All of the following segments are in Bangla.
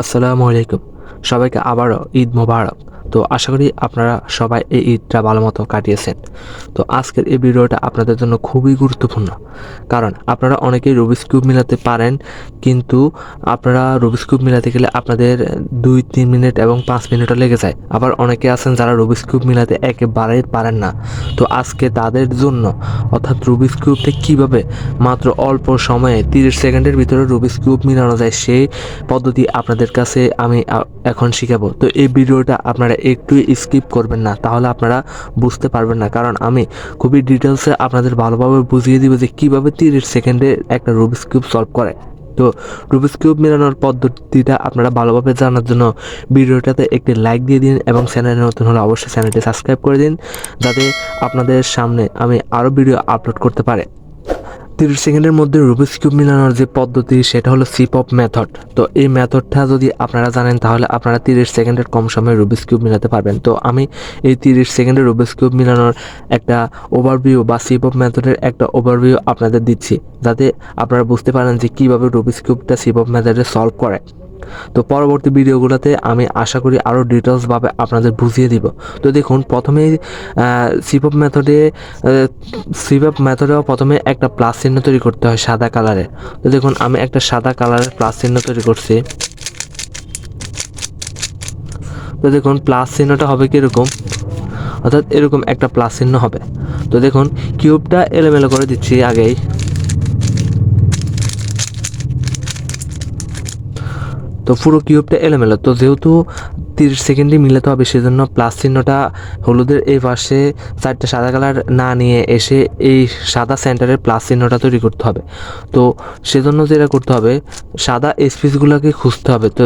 আসসালামু আলাইকুম। সবাইকে আবারও ঈদ মোবারক। তো আশা করি আপনারা সবাই এই ঈদটা ভালো মতো কাটিয়েছেন। তো আজকের এই ভিডিওটা আপনাদের জন্য খুবই গুরুত্বপূর্ণ। কারণ আপনারা অনেকেই রুবিস কিউব মিলাতে পারেন, কিন্তু আপনারা রুবিস কিউব মিলাতে গেলে আপনাদের দুই, তিন মিনিট এবং পাঁচ মিনিটও লেগে যায়। আবার অনেকে আছেন যারা রুবিস কিউব মিলাতে একেবারেই পারেন না। তো আজকে তাদের জন্য, অর্থাৎ রুবিস কিউবটা কীভাবে মাত্র অল্প সময়ে তিরিশ সেকেন্ডের ভিতরে রুবিস কিউব মিলানো যায় সেই পদ্ধতি আপনাদের কাছে আমি এখন শিখাবো। তো এই ভিডিওটা আপনারা একটু স্কিপ করবেন না, তাহলে আপনারা বুঝতে পারবেন না। কারণ আমি খুবই ডিটেলসে আপনাদের ভালোভাবে বুঝিয়ে দিব যে কীভাবে তিরিশ সেকেন্ডে একটা রুবিস কিউব সলভ করে। তো রুবিস কিউব মেলানোর পদ্ধতিটা আপনারা ভালোভাবে জানার জন্য ভিডিওটাতে একটি লাইক দিয়ে দিন এবং চ্যানেলে নতুন হলে অবশ্যই চ্যানেলটি সাবস্ক্রাইব করে দিন, যাতে আপনাদের সামনে আমি আরও ভিডিও আপলোড করতে পারে। তিরিশ সেকেন্ডের মধ্যে রুবিক্স কিউব মিলানোর যে পদ্ধতি, সেটা হলো সিপ অফ মেথড তো এই মেথডটা যদি আপনারা জানেন, তাহলে আপনারা তিরিশ সেকেন্ডের কম সময়ে রুবিক্স কিউব মিলাতে পারবেন। তো আমি এই তিরিশ সেকেন্ডের রুবিক্স কিউব মিলানোর একটা ওভারভিউ বা সিপ অফ মেথডের একটা ওভারভিউ আপনাদের দিচ্ছি, যাতে আপনারা বুঝতে পারেন যে কীভাবে রুবিক্স কিউবটা সিপ অফ মেথডে সলভ করে। তো পরবর্তী ভিডিওগুলোতে আমি আশা করি আরও ডিটেলসভাবে আপনাদের বুঝিয়ে দিব। তো দেখুন, প্রথমেই সিপঅপ মেথডে সিপঅপ মেথডেও প্রথমে একটা প্লাস চিহ্ন তৈরি করতে হয় সাদা কালারে তো দেখুন, আমি একটা সাদা কালারের প্লাস চিহ্ন তৈরি করছি। তো দেখুন প্লাস চিহ্নটা হবে কীরকম? অর্থাৎ এরকম একটা প্লাস চিহ্ন হবে। তো দেখুন কিউবটা এলোমেলো করে দিচ্ছি আগেই। তো পুরো কিউবটা এলোমেলো। তো যেহেতু তিরিশ সেকেন্ডে মিলাতে হবে সেজন্য প্লাস চিহ্নটা হলুদের এই পাশে চারটে সাদা কালার না নিয়ে এসে এই সাদা সেন্টারের প্লাস চিহ্নটা তৈরি করতে হবে। তো সেজন্য যেটা করতে হবে, সাদা স্পিসগুলোকে খুঁজতে হবে। তো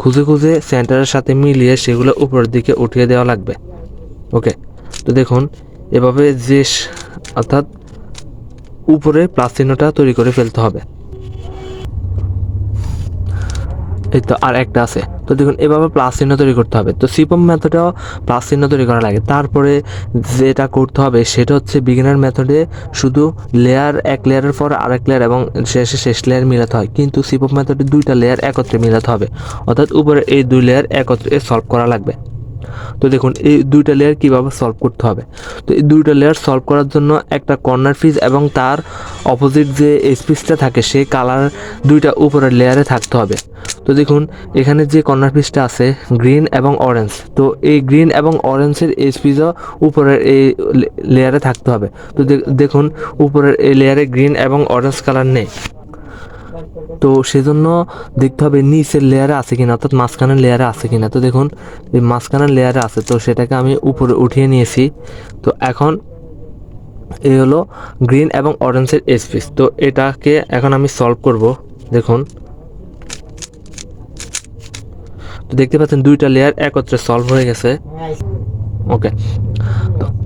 খুঁজে খুঁজে সেন্টারের সাথে মিলিয়ে সেগুলো উপরের দিকে উঠিয়ে দেওয়া লাগবে। ওকে তো দেখুন, এভাবে যে অর্থাৎ উপরে প্লাস চিহ্নটা তৈরি করে ফেলতে হবে। এই তো আর একটা আছে। তো দেখুন, এভাবে প্লাস চিহ্ন তৈরি করতে হবে। তো সিপম মেথডেও প্লাস চিহ্ন তৈরি করা লাগে। তারপরে যেটা করতে হবে, সেটা হচ্ছে বিগিনার মেথডে শুধু লেয়ার এক লেয়ারের পর আরেক লেয়ার এবং শেষে শেষ লেয়ার মিলাতে হয়। কিন্তু সিপম মেথডে দুইটা লেয়ার একত্রে মিলাতে হবে। অর্থাৎ উপরে এই দুই লেয়ার একত্রে সলভ করা লাগবে। তো দেখুন, এই দুইটা লেয়ার কীভাবে সলভ করতে হবে? তো এই দুইটা লেয়ার সলভ করার জন্য একটা কর্নার পিস এবং তার অপোজিট যে স্পিসটা থাকে, সেই কালার দুইটা উপরের লেয়ারে থাকতে হবে। তো দেখুন, এখানে যে কর্নার পিসটা আছে গ্রিন এবং অরেঞ্জ তো এই গ্রিন এবং অরেঞ্জের স্পিসও উপরের এই লেয়ারে থাকতে হবে। তো দেখুন, উপরের এই লেয়ারে গ্রিন এবং অরেঞ্জ কালার নেই। তো সেজন্য দেখতে হবে নিচের লেয়ারে আছে কিনা, অর্থাৎ মাঝখানের লেয়ারে আছে কিনা। তো দেখুন, এই মাঝখানের লেয়ারে আছে, তো সেটাকে আমি উপরে উঠিয়ে নিয়েছি। তো এখন এই হলো গ্রিন এবং অরেঞ্জের স্পিস তো এটাকে এখন আমি সলভ করব, দেখুন। তো দেখতে পাচ্ছেন দুইটা লেয়ার একত্রে সলভ হয়ে গেছে। ওকে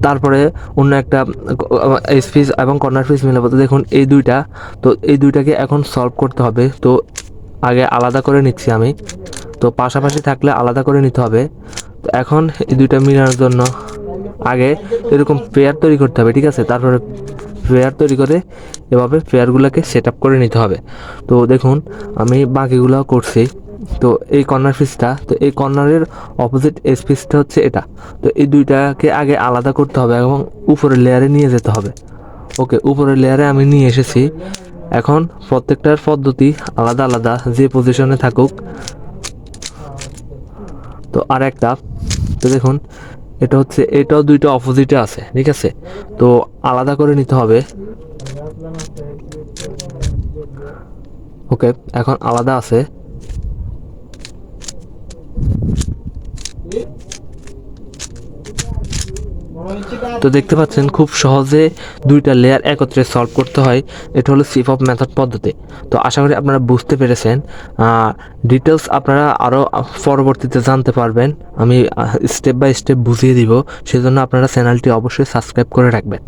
তারপরে অন্য একটা স্পিস এবং কর্নার পিস মিলাবো। বলতে দেখুন, এই দুইটা, তো এই দুইটাকে এখন সলভ করতে হবে। তো আগে আলাদা করে নিচ্ছি আমি। তো পাশাপাশি থাকলে আলাদা করে নিতে হবে। তো এখন এই দুইটা মিলানোর জন্য আগে এরকম পেয়ার তৈরি করতে হবে, ঠিক আছে? তারপরে পেয়ার তৈরি করে এভাবে পেয়ারগুলোকে সেট আপ করে নিতে হবে। তো দেখুন, আমি বাকিগুলো করছি। তো এই কর্নার পিসটা তো এই কর্নারের অপোজিট এস পিসটা হচ্ছে এটা। তো এই দুইটাকে আগে আলাদা করতে হবে এবং উপরের লেয়ারে নিয়ে যেতে হবে। ওকে উপরের লেয়ারে আমি নিয়ে এসেছি। এখন প্রত্যেকটার পদ্ধতি আলাদা আলাদা, যে পজিশনে থাকুক। তো আর একটা তো দেখুন, এটা হচ্ছে, এটাও দুইটা অপোজিটে আছে, ঠিক আছে? তো আলাদা করে নিতে হবে। ওকে এখন আলাদা আছে। Yeah. তো দেখতে পাচ্ছেন খুব সহজে দুইটা লেয়ার একত্রে সলভ করতে হয়। এটা হলো সিপ অফ মেথড পদ্ধতি। তো আশা করি আপনারা বুঝতে পেরেছেন। ডিটেলস আপনারা আরও পরবর্তীতে জানতে পারবেন। আমি স্টেপ বাই স্টেপ বুঝিয়ে দিব। সেজন্য আপনারা চ্যানেলটি অবশ্যই সাবস্ক্রাইব করে রাখবেন।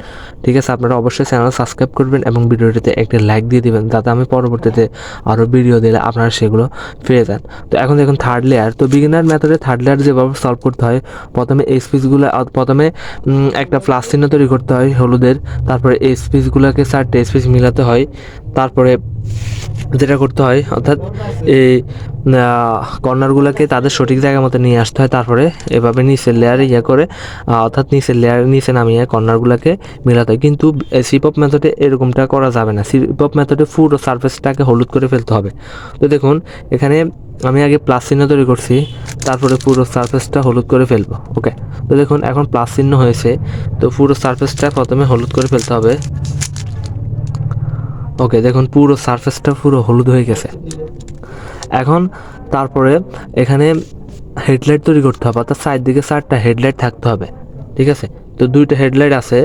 ঠিক আছে, আপনারা অবশ্যই চ্যানেল সাবস্ক্রাইব করবেন এবং ভিডিওটিতে একটি লাইক দিয়ে দিবেন, যাতে আমি পরবর্তীতে আরও ভিডিও দিলে আপনারা সেগুলো পেয়ে যান। তো এখন দেখুন থার্ড লেয়ার তো বিগিনার মেথডে থার্ড লেয়ার যেভাবে সলভ করতে হয়, প্রথমে এই স্পিচগুলো প্রথমে একটা প্লাস চিহ্ন তৈরি করতে হয় হলুদের। তারপরে এই স্পিচগুলোকে চারটে স্পিচ মিলাতে হয়। তারপরে যেটা করতে হয়, অর্থাৎ এই কর্নারগুলোকে তাদের সঠিক জায়গা মতো নিয়ে আসতে হয়। তারপরে এভাবে নিচের লেয়ারে ইয়ে করে অর্থাৎ নিচের লেয়ারে নিচে নামিয়ে কর্নারগুলোকে মেলাতে হয়। কিন্তু সিপপ মেথডে এরকমটা করা যাবে না। সিপপ মেথডে পুরো সারফেসটাকে হলুদ করে ফেলতে হবে। তো দেখুন, এখানে আমি আগে প্লাস চিহ্ন তৈরি করছি, তারপরে পুরো সারফেসটা হলুদ করে ফেলব ওকে তো দেখুন, এখন প্লাস চিহ্ন হয়েছে, তো পুরো সারফেসটা প্রথমে হলুদ করে ফেলতে হবে। ওকে দেখুন, পুরো সারফেসটা পুরো হলুদ হয়ে গেছে। এখন তারপরে এখানে হেডলাইট তৈরি করতে হবে, অর্থাৎ সাইড দিকে চারটা হেডলাইট থাকতে হবে, ঠিক আছে? তো দুইটা হেডলাইট আছে,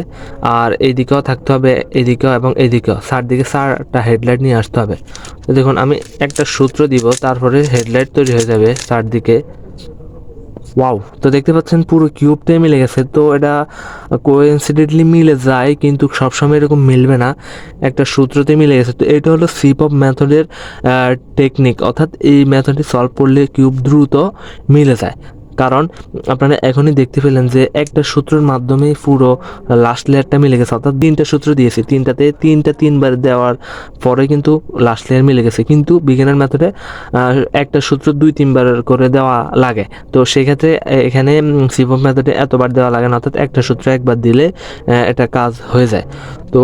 আর এইদিকেও থাকতে হবে, এইদিকেও এবং এইদিকেও। চার দিকে চারটা হেডলাইট নিয়ে আসতে হবে। তো দেখুন, আমি একটা সূত্র দিব, তারপরে হেডলাইট তৈরি হয়ে যাবে চারদিকে। ওয়াও, তো দেখতে পাচ্ছেন পুরো কিউবটাই মিলে গেছে। তো এটা কোইন্সিডেন্টলি মিলে যায়, কিন্তু সবসময় এরকম মিলবে না। একটা সূত্রতে মিলে গেছে। তো এটা হলো সিপ অফ মেথডের টেকনিক অর্থাৎ এই মেথডটি সলভ করলে কিউব দ্রুত মিলে যায়। কারণ আপনারা এখনই দেখতে পেলেন যে একটা সূত্রের মাধ্যমে পুরো লাস্ট লেয়ারটা মিলে গেছে। অর্থাৎ তিনটা সূত্র দিয়েছি। তিনটাতে তিনটা তিনবার দেওয়ার পরে কিন্তু লাস্ট লেয়ার মিলে গেছে। কিন্তু বিজ্ঞানের মেথডে একটা সূত্র দুই তিনবার করে দেওয়া লাগে। তো সেক্ষেত্রে এখানে সিপপ মেথডে এতবার দেওয়া লাগে না। অর্থাৎ একটা সূত্র একবার দিলে এটা কাজ হয়ে যায়। তো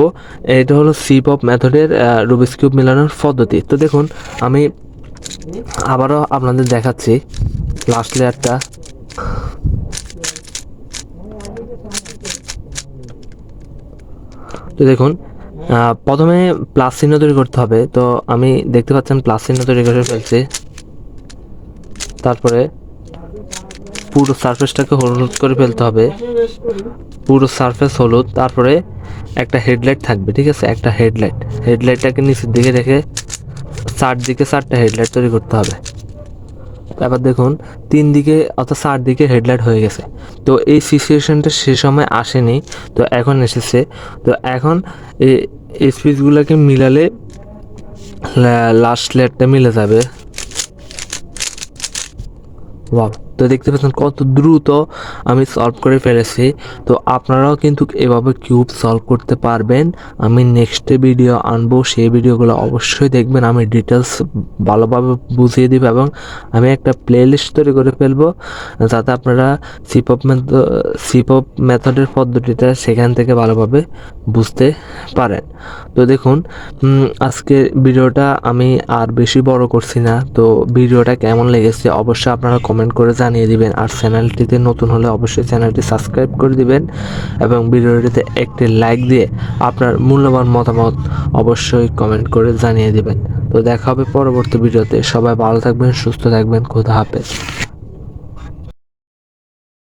এটা হলো সিপপ মেথডের রুবিস কিউব মেলানোর পদ্ধতি। তো দেখুন, আমি আবারও আপনাদের দেখাচ্ছি লাস্ট লেয়ারটা তো দেখুন প্রথমে প্লাস চিহ্ন তৈরি করতে হবে। তো আমি দেখতে পাচ্ছেন প্লাস চিহ্ন তৈরি করে ফেলছি। তারপরে পুরো সারফেসটাকে হলুদ করে ফেলতে হবে। পুরো সারফেস হলুদ, তারপরে একটা হেডলাইট থাকবে, ঠিক আছে? একটা হেডলাইট হেডলাইটটাকে নিচের দিকে রেখে চার দিকে চারটা হেডলাইট তৈরি করতে হবে। তারপর দেখুন, তিন দিকে অর্থাৎ চার দিকে হেডলাইট হয়ে গেছে। তো এই সিচুয়েশনটা সে সময় আসেনি, তো এখন এসেছে। তো এখন এই স্পিচগুলোকে মিলালে লাস্ট লেটটা মিলে যাবে। ওয়াও তো দেখতে পাচ্ছেন কত দ্রুত আমি সলভ করে ফেলেছি। তো আপনারাও কিন্তু এভাবে কিউব সলভ করতে পারবেন। আমি নেক্সট ভিডিও আনব, সেই ভিডিওগুলো অবশ্যই দেখবেন। আমি ডিটেলস ভালোভাবে বুঝিয়ে দিব এবং আমি একটা প্লে লিস্ট তৈরি করে ফেলব, যাতে আপনারা সিপপ সিপপ মেথডের পদ্ধতিটা সেখান থেকে ভালোভাবে বুঝতে পারেন। তো দেখুন আজকে ভিডিওটা আমি আর বেশি বড় করছি না। তো ভিডিওটা কেমন লেগেছে অবশ্যই আপনারা কমেন্ট করে জানিয়ে দিবেন। আর চ্যানেলটিতে নতুন হলে অবশ্যই চ্যানেলটি সাবস্ক্রাইব করে দিবেন এবং ভিডিওটিতে একটি লাইক দিয়ে আপনার মূল্যবান মতামত অবশ্যই কমেন্ট করে জানিয়ে দিবেন। তো দেখা হবে পরবর্তী ভিডিওতে। সবাই ভালো থাকবেন, সুস্থ থাকবেন। খোদা হাফেজ।